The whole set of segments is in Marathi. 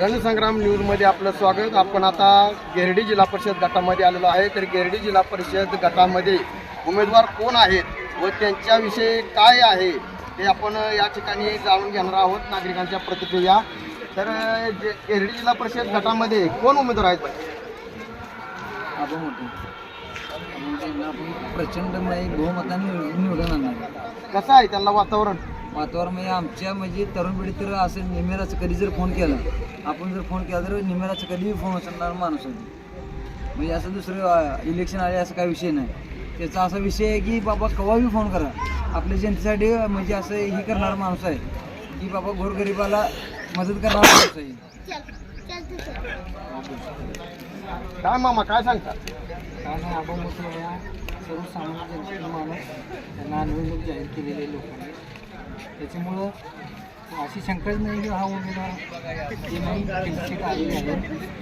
रणसंग्राम न्यूजमध्ये आपलं स्वागत. आपण आता गिरडी जिल्हा परिषद गटामध्ये आलेलो आहे. तर गिरडी जिल्हा परिषद गटामध्ये उमेदवार कोण आहेत व त्यांच्याविषयी काय आहे ते आपण या ठिकाणी जाणून घेणार आहोत. नागरिकांच्या प्रतिक्रिया. तर जे गिरडी जिल्हा परिषद गटामध्ये कोण उमेदवार आहेत? प्रचंड बहुमताने निवडून आणणार. कसं आहे त्यांना वातावरण? वातावरण म्हणजे आमच्या म्हणजे तरुण पिढी तर असं निमेराचं कधी जर फोन केला आपण जर फोन केला तर निमेराचं कधीही फोन उचलणार माणूस आहे. म्हणजे असं दुसरं इलेक्शन आले असं काही विषय नाही. त्याचा असा विषय आहे की बाबा केव्हाही फोन करा. आपल्या जनतेसाठी म्हणजे असं हे करणारा माणूस आहे की बाबा गोरगरिबाला मदत करणारा माणूस आहे. काय मामा काय सांगता? काय नाही आपण मोठ्या सर्वसामान्य जनतेचा माणूस त्यांना निवडणूक जाहीर केलेले लोकांनी. त्याच्यामुळं अशी शंकाच नाही की हा उमेदवार जे नाही त्यांची आलेली आहे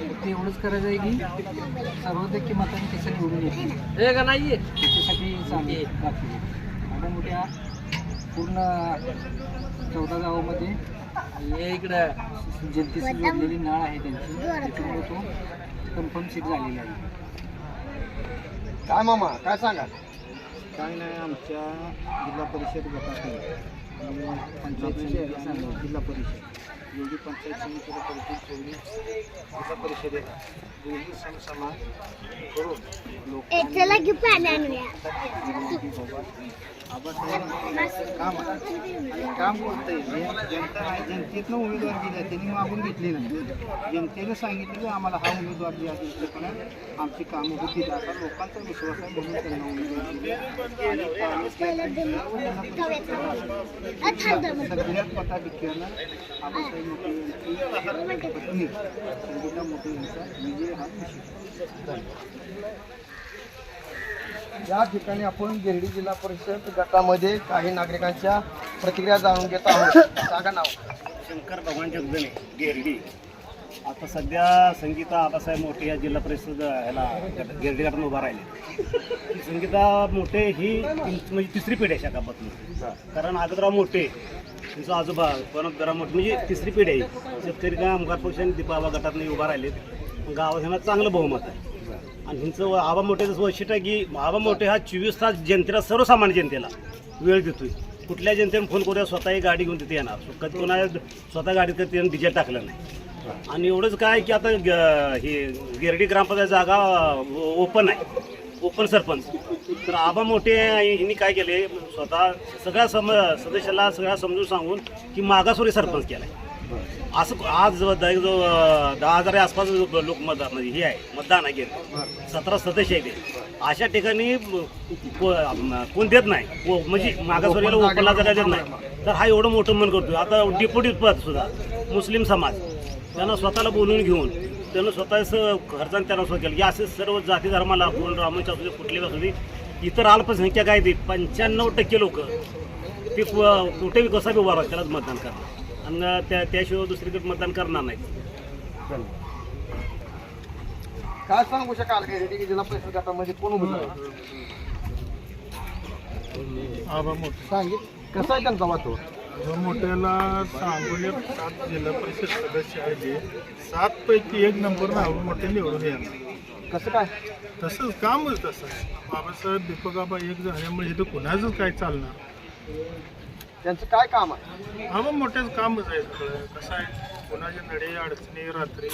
फक्त एवढंच करायचं आहे की सर्वोदक्य मताने कसं निवडून येते का नाही त्याच्यासाठी चांगली दाखवली आपण मोठ्या पूर्ण चौदा गावामध्ये इकडं. जनतेशी जोडलेली नाळ आहे त्यांची. त्याच्यामुळे तो कन्फर्म सीट झालेली आहे. काय मामा काय सांगा काय नाही आमच्या जिल्हा परिषद गटातील आणि पंचायत समिती आणि जिल्हा परिषद. दोन्ही पंचायत समितीला परिषद ठेवली. जिल्हा परिषदेला दोन्ही समसमान करून आणूया. काम जे जनता आहे जनतेतनं उमेदवार दिला त्यांनी मागून घेतली नाही जनतेनं सांगितलं की आम्हाला हा उमेदवार आहे त्याच्याकडे आमची कामं होतील असा लोकांचा विश्वास आहे म्हणून त्यांना उमेदवार दिले. सगळ्यात पटाधिक्यानं आबासाहेब संगीता मोठे यांचा विजय हा या ठिकाणी आपण गिरडी जिल्हा परिषद गटामध्ये काही नागरिकांच्या प्रतिक्रिया जाणून घेत आहोत. सांगा नाव. शंकर भगवान जगदणे गेरडी. आता सध्या संगीता आबासाहेब मोठे या जिल्हा परिषद ह्याला गट- गिरडी गटातून उभा राहिले. संगीता मोठे ही तीन- म्हणजे तिसरी पिढी आहे शकापातून कारण आगदराव मोठे त्यांचं आजोबा पनपदराव मोठे म्हणजे तिसरी पिढी आहे. शेतकरी कामगार पक्ष आणि दीपाबा गटातून उभा राहिले गावात ह्यांना चांगलं बहुमत आहे. आणि ह्यांचं आबा मोठेचं वैशिष्ट्य आहे की आबा मोठे हा चोवीस तास जनतेला सर्वसामान्य जनतेला वेळ देतोय. कुठल्या जनतेने फोन करूया स्वतःही गाडी घेऊन तिथे येणार. कधी कोणा स्वतः गाडीत कधी त्यानं डिझेल टाकलं नाही. आणि एवढंच काय की आता ग- हे गिरडी ग्रामपंचायत जागा ओपन आहे. ओपन सरपंच. तर आबा मोठे यांनी काय केले? स्वतः सगळ्या सम सदस्याला सगळ्या समजून सांगून की मागासवर्गीय सरपंच केलाय. असं आज जो दहा हजार आसपास लोक मतदार म्हणजे हे आहे मतदान आहे गेलं सतरा सदस्य आहे ते. अशा ठिकाणी कोण देत नाही. म्हणजे मागासवर्गीला ओपनला जगा देत नाही. तर हा एवढं मोठं मन करतोय. आता डिप्युटी पद सुद्धा मुस्लिम समाज. त्यांना स्वतःला बोलून घेऊन त्यानं स्वतःचं खर्चाने त्यांना स्वतः केलं. की असे सर्व जाती धर्माला कोण रामाच्या असू दे कुठले असू दे. इतर अल्पसंख्याक आहे ते पंच्याण्णव टक्के लोक ते कु- कुठेही कसा बी उभा राहतात त्यालाच मतदान करणार. आणि त्या त्याशिवाय दुसरीकडे मतदान करणार नाही काय सांगू शकाल जिल्हा परिषद गटामध्ये? कोण मोठे. सांगित. कसं आहे त्यांचा वातावरण आबा मोठ्याला सांगोले सात जिल्हा परिषद सदस्य आहे जे सात पैकी एक नंबर आबा मोठे निवडून येणार. कसं काय? तसंच कामच तसं. बाबासाहेब दीपक आबा एक झाल्यामुळे इथं कुणाचंच काय चालणार? त्यांचं काय काम आहे? आबा मोठ्याच कामच आहे सगळं. कसं आहे? कुणाच्या नडे अडचणी रात्री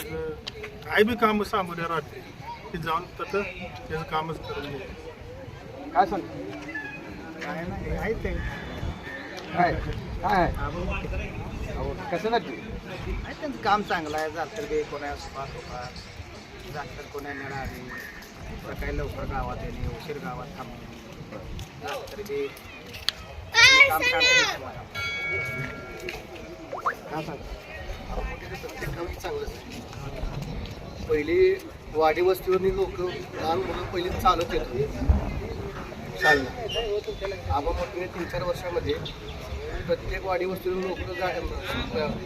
काय बी कामं सांगू द्या रात्री ते जाऊन तसं त्याचं कामच करून काय सांग काय नाही आहे ते. काय? काय? आहे अहो, कसं नक्की? त्यांचं काम चांगलं आहे. जातर बी कोणा सुपात होतात. जातर कोणा मिळाली सकाळी लवकर गावात येणे उशीर गावात थांबणे. जातर बी. काम. काय सांग? पहिली वाडी वस्तीवरनी लोक लहान मुलं पहिली चालत येत होती. चालणं. आबा मोठीने तीन चार वर्षामध्ये प्रत्येक वाडी वस्तीवर लोक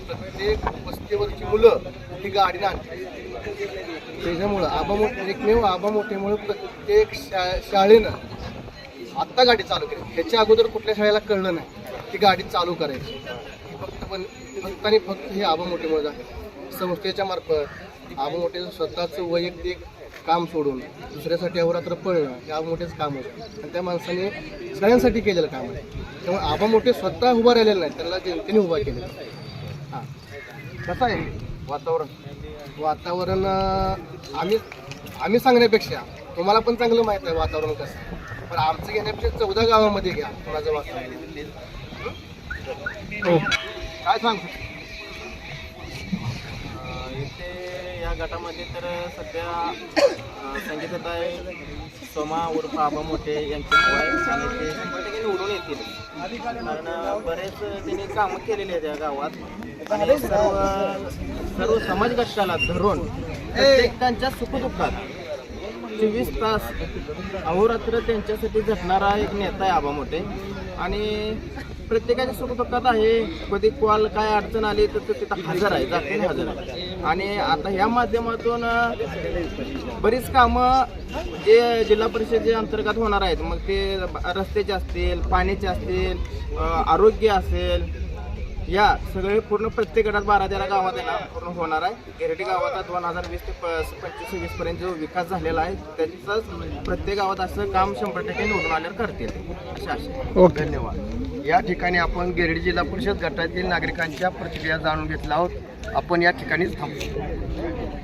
प्रत्येक वस्तीवरची मुलं ही गाडी आणते त्याच्यामुळं आबा मोठे एकमेव आबा मोठेमुळे प्रत्येक शा शाळेनं आत्ता गाडी चालू केली. ह्याच्या अगोदर कुठल्या शाळेला कळलं नाही. ती गाडी चालू करायची. फक्त पण फक्त आणि फक्त हे आबा मोठेमुळे झालं. संस्थेच्या मार्फत आबा मोठे स्वतःचं वैयक्तिक काम सोडून दुसऱ्यासाठी अहोरात्र पळणं हे आबा मोठेच काम होतं. आणि त्या माणसाने सगळ्यांसाठी केलेलं काम आहे. त्यामुळे आबा मोठे स्वतः उभा राहिलेले नाही त्याला जनतेने उभा केलेला हां. कसं आहे? वातावरण. वातावरण आम्ही आम्ही सांगण्यापेक्षा तुम्हाला पण चांगलं माहीत आहे वातावरण कसं पण आमचं घेण्यापेक्षा चौदा गावामध्ये घ्या कोणाचं वातावरण हो? काय सांगतो गटामध्ये तर सध्या संगीतताई सोमा उर्फ आबा मोठे यांची हवा आहे आणि ते शंभर टक्के निवडून येतील. कारण बरेच त्यांनी कामं केलेली आहेत या गावात. आणि सर्व सर्व समाज कष्टाला धरून प्रत्येकांच्या सुखदुःखात चोवीस तास अहोरात्र त्यांच्यासाठी झटणारा एक नेता आहे आबा मोठे. आणि प्रत्येकाच्या सुखदुःखात आहे. कधी कॉल काय अडचण आली तर तिथं हजर आहे जातीने हजर आहे. आणि आता ह्या माध्यमातून बरीच कामं जे जिल्हा परिषदे अंतर्गत होणार आहेत. मग ते रस्त्याचे असतील पाण्याचे असतील आरोग्य असेल या सगळे पूर्ण प्रत्येक गटात बारा तेरा गावात आहे ना पूर्ण होणार आहे. गिरडी गावात दोन हजार वीस ते पंचवीस वीस पर्यंत जो विकास झालेला आहे त्याचाच प्रत्येक गावात असं काम शंभर टक्के निवडून आल्यावर करतील. अशा आशा धन्यवाद. या ठिकाणी आपण गिरडी जिल्हा परिषद गटातील नागरिकांच्या प्रतिक्रिया जाणून घेतल्या आहोत. आपण या ठिकाणीच थांबतो